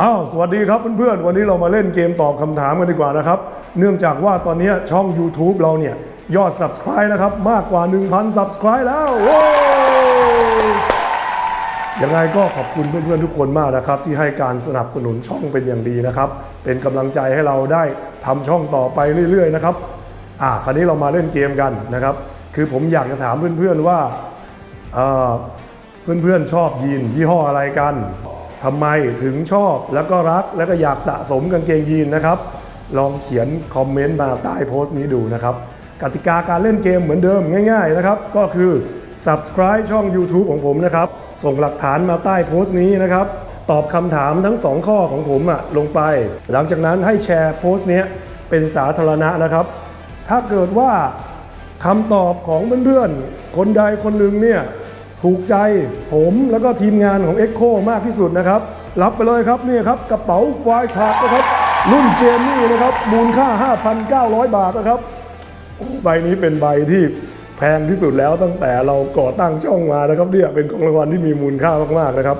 อ้าวสวัสดีครับเพื่อนๆ วันนี้เรามาเล่นเกมตอบคำถามกันดีกว่านะครับ เนื่องจากว่าตอนนี้ช่อง YouTube เราเนี่ย ยอด Subscribe นะครับ มากกว่า 1,000 Subscribe แล้วยยังไงก็ขอบคุณเพื่อนๆทุกคนมากนะครับ ที่ให้การสนับสนุนช่องเป็นอย่างดีนะครับ เป็นกำลังใจให้เราได้ทำช่องต่อไปเรื่อยๆนะครับอ่าคราวนี้เรามาเล่นเกมกันนะครับ คือผมอยากจะถามเพื่อนๆว่า เพื่อนๆชอบยีนยี่ห้ออะไรกันทำไมถึงชอบแล้วก็รักแล้วก็อยากสะสมกางเกงยีนนะครับ ลองเขียนคอมเมนต์มาใต้โพสต์นี้ดูนะครับ กติกาการเล่นเกมเหมือนเดิมง่ายๆนะครับ ก็คือ subscribe ช่อง YouTube ของผมนะครับ ส่งหลักฐานมาใต้โพสต์นี้นะครับ ตอบคำถามทั้ง 2 ข้อของผมอะลงไป หลังจากนั้นให้แชร์โพสต์นี้เป็นสาธารณะนะครับ ถ้าเกิดว่าคำตอบของเพื่อนๆคนใดคนหนึ่งเนี่ย ถูกใจผมแล้วก็ทีมงานของ Echo มากที่สุดนะครับ รับไปเลยครับนี่ครับกระเป๋าไฟชาร์ดนะครับ รุ่นเจมี่นะครับ มูลค่า 5,900 บาทนะครับใบนี้เป็นใบที่แพงที่สุดแล้วตั้งแต่เราก่อตั้งช่องมานะครับเนี่ยเป็นของรางวัลที่มีมูลค่ามากๆนะครับ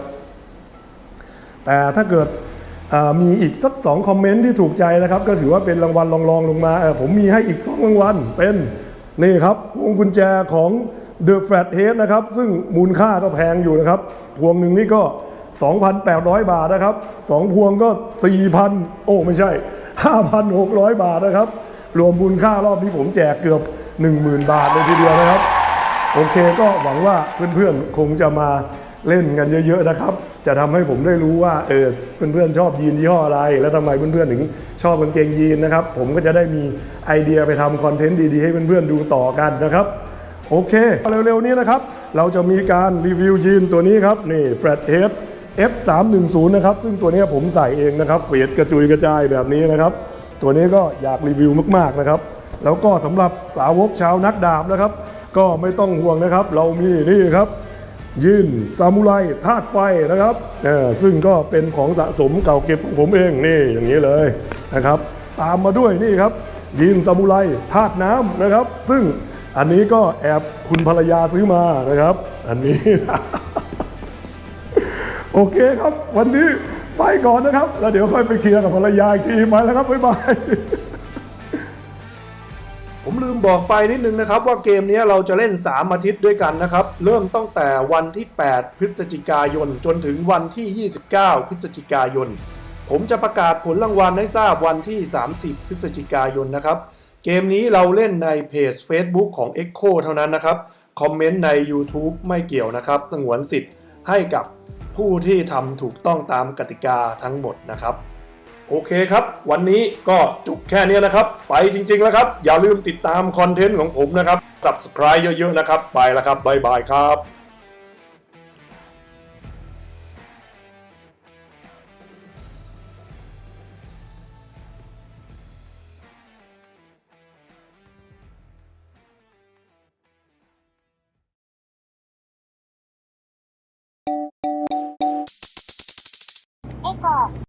แต่ถ้าเกิดมีอีกสักสองคอมเมนต์ที่ถูกใจนะครับ ก็ถือว่าเป็นรางวัลรองๆลงมาผมมีให้อีก2รางวัลเป็นนี่ครับพวงกุญแจของ The Flat Head นะครับ ซึ่งมูลค่าก็แพงอยู่นะครับ พวงหนึ่งนี่ก็ 2,800 บาทนะครับ 2 พวงก็ 4,000 โอ้ ไม่ใช่ 5,600 บาทนะครับ รวมมูลค่ารอบนี้ผมแจกเกือบ 10,000 บาทเลยทีเดียวนะครับ โอเคก็หวังว่าเพื่อนๆ คงจะมาเล่นกันเยอะๆนะครับ จะทำให้ผมได้รู้ว่าเออเพื่อนๆชอบยีนยี่ห้ออะไร แล้วทำไมเพื่อนๆถึงชอบกางเกงยีนนะครับ ผมก็จะได้มีไอเดียไปทำคอนเทนต์ดีๆให้เพื่อนๆดูต่อกันนะครับ โอเค เร็วๆนี้นะครับ เราจะมีการรีวิวยีนตัวนี้ครับ นี่ Flat Head F310 นะครับ ซึ่งตัวนี้ผมใส่เองนะครับเฟดกระจุยกระจายแบบนี้นะครับ ตัวนี้ก็อยากรีวิวมากๆนะครับ แล้วก็สำหรับสาวกชาวนักดาบนะครับ ก็ไม่ต้องห่วงนะครับ เรามีนี่ครับยินซามูไรธาตุไฟนะครับ ซึ่งก็เป็นของสะสมเก่าเก็บของผมเองนี่อย่างนี้เลยนะครับ ตามมาด้วยนี่ครับยินซามูไรธาตุน้ำนะครับ ซึ่ง อันนี้ก็แอบคุณภรรยาซื้อมานะครับ อันนี้ โอเคครับ วันนี้ไปก่อนนะครับ แล้วเดี๋ยวค่อยไปเคลียร์กับภรรยาอีกทีไปแล้วครับบ๊ายบายผมลืมบอกไปนิดนึงนะครับ ว่าเกมนี้เราจะเล่น 3 อาทิตย์ด้วยกันนะครับ เริ่มตั้งแต่วันที่ 8 พฤศจิกายน จนถึงวันที่ 29 พฤศจิกายน ผมจะประกาศผลรางวัลให้ทราบวันที่ 30 พฤศจิกายนนะครับ เกมนี้เราเล่นในเพจ Facebook ของ Echo เท่านั้นนะครับ คอมเมนต์ใน YouTube ไม่เกี่ยวนะครับสงวนสิทธิ์ให้กับผู้ที่ทำถูกต้องตามกติกาทั้งหมดนะครับ โอเคครับ วันนี้ก็จบแค่นี้นะครับ ไปจริง ๆ แล้วครับ อย่าลืมติดตามคอนเทนต์ของผมนะครับ subscribe เยอะ ๆ นะครับ ไปแล้วครับบ๊ายบายครับ Echo.